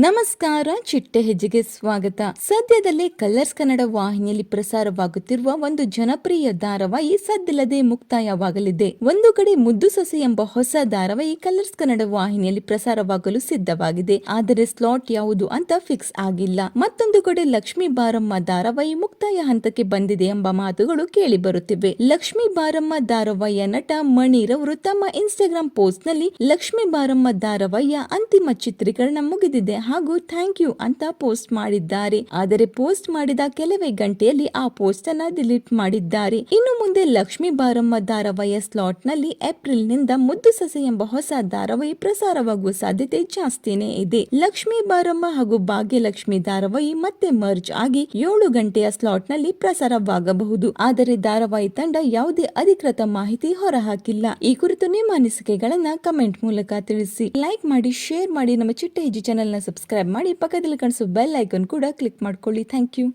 ನಮಸ್ಕಾರ, ಚಿಟ್ಟೆ ಹೆಜ್ಜೆಗೆ ಸ್ವಾಗತ. ಸದ್ಯದಲ್ಲೇ ಕಲರ್ಸ್ ಕನ್ನಡ ವಾಹಿನಿಯಲ್ಲಿ ಪ್ರಸಾರವಾಗುತ್ತಿರುವ ಒಂದು ಜನಪ್ರಿಯ ಧಾರಾವಾಹಿ ಸದ್ದಿಲ್ಲದೆ ಮುಕ್ತಾಯವಾಗಲಿದೆ. ಒಂದು ಕಡೆ ಮುದ್ದು ಸೊಸೆ ಎಂಬ ಹೊಸ ಧಾರಾವಾಹಿ ಕಲರ್ಸ್ ಕನ್ನಡ ವಾಹಿನಿಯಲ್ಲಿ ಪ್ರಸಾರವಾಗಲು ಸಿದ್ಧವಾಗಿದೆ. ಆದರೆ ಸ್ಲಾಟ್ ಯಾವುದು ಅಂತ ಫಿಕ್ಸ್ ಆಗಿಲ್ಲ. ಮತ್ತೊಂದು ಕಡೆ ಲಕ್ಷ್ಮೀ ಬಾರಮ್ಮ ಧಾರಾವಾಹಿ ಮುಕ್ತಾಯ ಹಂತಕ್ಕೆ ಬಂದಿದೆ ಎಂಬ ಮಾತುಗಳು ಕೇಳಿ ಬರುತ್ತಿವೆ ಲಕ್ಷ್ಮೀ ಬಾರಮ್ಮ ಧಾರಾವಾಹಿಯ ನಟ ಮಣೀರ್ ಅವರು ತಮ್ಮ ಇನ್ಸ್ಟಾಗ್ರಾಮ್ ಪೋಸ್ಟ್ನಲ್ಲಿ ಲಕ್ಷ್ಮೀ ಬಾರಮ್ಮ ಧಾರಾವಾಹಿಯ ಅಂತಿಮ ಚಿತ್ರೀಕರಣ ಮುಗಿದಿದೆ. ಹಾಗೂ ಥ್ಯಾಂಕ್ ಯು ಅಂತ ಪೋಸ್ಟ್ ಮಾಡಿದ್ದಾರೆ. ಆದರೆ ಪೋಸ್ಟ್ ಮಾಡಿದ ಕೆಲವೇ ಗಂಟೆಯಲ್ಲಿ ಆ ಪೋಸ್ಟ್ ಅನ್ನ ಡಿಲೀಟ್ ಮಾಡಿದ್ದಾರೆ. ಇನ್ನು ಮುಂದೆ ಲಕ್ಷ್ಮಿ ಬಾರಮ್ಮ ಧಾರಾವಾಹಿಯ ಸ್ಲಾಟ್ನಲ್ಲಿ ಏಪ್ರಿಲ್ನಿಂದ ಮುದ್ದು ಸಸೆ ಎಂಬ ಹೊಸ ಧಾರಾವಾಹಿ ಪ್ರಸಾರವಾಗುವ ಸಾಧ್ಯತೆ ಜಾಸ್ತಿನೇ ಇದೆ. ಲಕ್ಷ್ಮಿ ಬಾರಮ್ಮ ಹಾಗೂ ಭಾಗ್ಯಲಕ್ಷ್ಮಿ ಧಾರಾವಾಹಿ ಮತ್ತೆ ಮರ್ಜ್ ಆಗಿ ಏಳು ಗಂಟೆಯ ಸ್ಲಾಟ್ನಲ್ಲಿ ಪ್ರಸಾರವಾಗಬಹುದು. ಆದರೆ ಧಾರಾವಾಹಿ ತಂಡ ಯಾವುದೇ ಅಧಿಕೃತ ಮಾಹಿತಿ ಹೊರಹಾಕಿಲ್ಲ. ಈ ಕುರಿತು ನಿಮ್ಮ ಅನಿಸಿಕೆಗಳನ್ನ ಕಮೆಂಟ್ ಮೂಲಕ ತಿಳಿಸಿ. ಲೈಕ್ ಮಾಡಿ, ಶೇರ್ ಮಾಡಿ ನಮ್ಮ ಚಿಟ್ಟೆ ಹೆಜ್ಜೆ ಚಾನೆಲ್ನ ಸಬ್ಸ್ಕ್ರೈಬ್ ಮಾಡಿ ಪಕ್ಕದಲ್ಲಿ ಕಾಣಿಸೋ ಬೆಲ್ ಐಕನ್ ಕೂಡ ಕ್ಲಿಕ್ ಮಾಡ್ಕೊಳ್ಳಿ. Thank you